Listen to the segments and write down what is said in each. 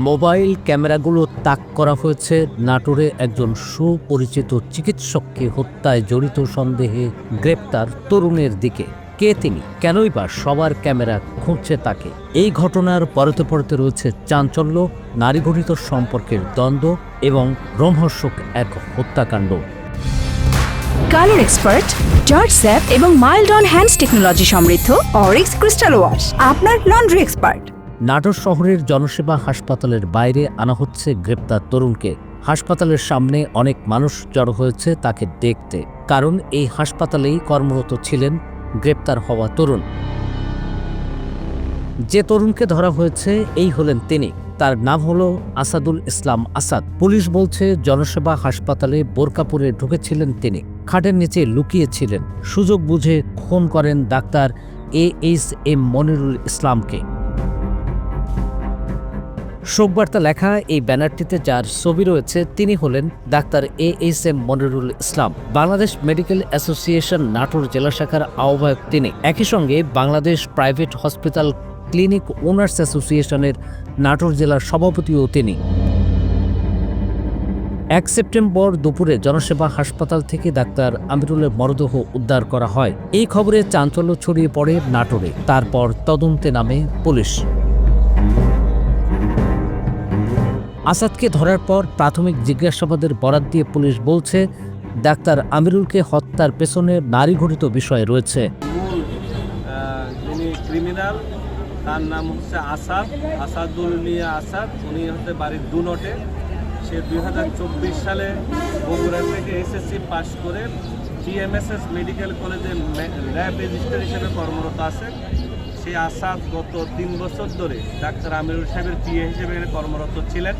Mobile ক্যামেরাগুলো তাক করা হয়েছে। নাটোরে একজন সুপরিচিত চিকিৎসককে হত্যায় জড়িত সন্দেহে গ্রেপ্তার তরুণের দিকে। কে তিনি? কেনই বা সবার ক্যামেরা খুঁজছে তাকে? এই ঘটনার পরতে পরতে রয়েছে চাঞ্চল্য, নারীঘটিত সম্পর্কের দ্বন্দ্ব এবং রোমহর্ষক এক হত্যাকাণ্ড। কালার এক্সপার্ট, জর্জ স্যাপ এবং মাইল্ড অন হ্যান্ডস টেকনোলজি সমৃদ্ধ অরিক্স ক্রিস্টাল ওয়াশ, আপনার লন্ড্রি এক্সপার্ট। নাটোর শহরের জনসেবা হাসপাতালের বাইরে আনা হচ্ছে গ্রেপ্তার তরুণকে। হাসপাতালের সামনে অনেক মানুষ জড়ো হয়েছে তাকে দেখতে। কারণ এই হাসপাতালেই কর্মরত ছিলেন গ্রেপ্তার হওয়া তরুণ। যে তরুণকে ধরা হয়েছে, এই হলেন তিনি। তার নাম হলো আসাদুল ইসলাম আসাদ। পুলিশ বলছে, জনসেবা হাসপাতালে বোরকাপুরে ঢুকেছিলেন তিনি। খাটের নিচে লুকিয়েছিলেন। সুযোগ বুঝে খুন করেন doctor A H M Monirul ইসলামকে। শোকবার্তা লেখা এই ব্যানারটিতে যার ছবি রয়েছে, তিনি হলেন doctor A H M Monirul Islam. Bangladesh medical association Natore জেলা শাখার আহ্বায়ক তিনি। একই সঙ্গে Bangladesh private hospital clinic owners অ্যাসোসিয়েশনের নাটোর জেলার সভাপতিও তিনি। এক সেপ্টেম্বর দুপুরে জনসেবা হাসপাতাল থেকে ডাক্তার আমিরুলের মরদেহ উদ্ধার করা হয়। এই খবরে চাঞ্চল্য ছড়িয়ে পড়ে নাটোরে। তারপর তদন্তে নামে পুলিশ। আসাদকে ধরার পর প্রাথমিক জিজ্ঞাসাবাদের বরাত দিয়ে পুলিশ বলছে, ডাক্তার আমিরুলকে হত্যার পেছনে নারী ঘটিত বিষয় রয়েছে। যিনি ক্রিমিনাল তার নাম হচ্ছে আসাদ, আসাদুল মিয়া আসাদ। উনি হচ্ছে বাড়ির দু নটে। সে দুই হাজার চব্বিশ সালে বগুড়া থেকে এসএসসি পাশ করে টিএমএসএস মেডিকেল কলেজে ল্যাব রেজিস্টার হিসেবে কর্মরত আছে। সেই আসাদ গত তিন বছর ধরে ডাক্তার আমিরুল সাহেবের পিএ হিসেবে এখানে কর্মরত ছিলেন।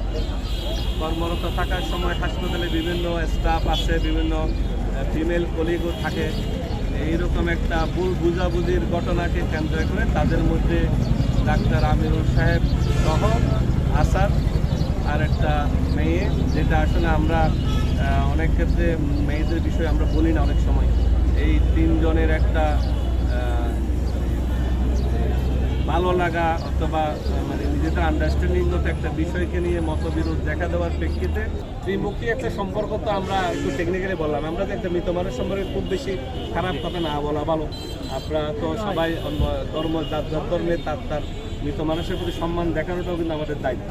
কর্মরত থাকার সময় হাসপাতালে বিভিন্ন স্টাফ আছে, বিভিন্ন ফিমেল কলিগও থাকে। এইরকম একটা ভুল বুঝাবুঝির ঘটনাকে কেন্দ্র করে তাদের মধ্যে ডাক্তার আমিরুল সাহেব সহ আসাদ আর একটা মেয়ে, যেটা আসলে আমরা অনেক ক্ষেত্রে মেয়েদের বিষয়ে আমরা বলি না অনেক সময়। এই তিনজনের একটা ভালো লাগা অথবা মানে নিজেদের আন্ডারস্ট্যান্ডিংগত একটা বিষয়কে নিয়ে মতবিরোধ দেখা দেওয়ার প্রেক্ষিতে ত্রিমুখী একটা সম্পর্ক তো আমরা একটু টেকনিক্যালি বললাম। আমরা তো একটা মৃত মানুষ সম্পর্কে খুব বেশি খারাপ কথা না বলা ভালো। আমরা তো সবাই অন্য ধর্ম যার যার ধর্মে তার তার মৃত মানুষের প্রতি সম্মান দেখানোটাও কিন্তু আমাদের দায়িত্ব।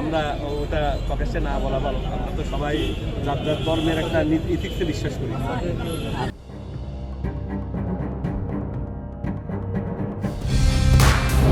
আমরা ওটা প্রকাশ্যে না বলা ভালো। আমরা তো সবাই যার যার ধর্মের একটা ইতিকতে বিশ্বাস করি।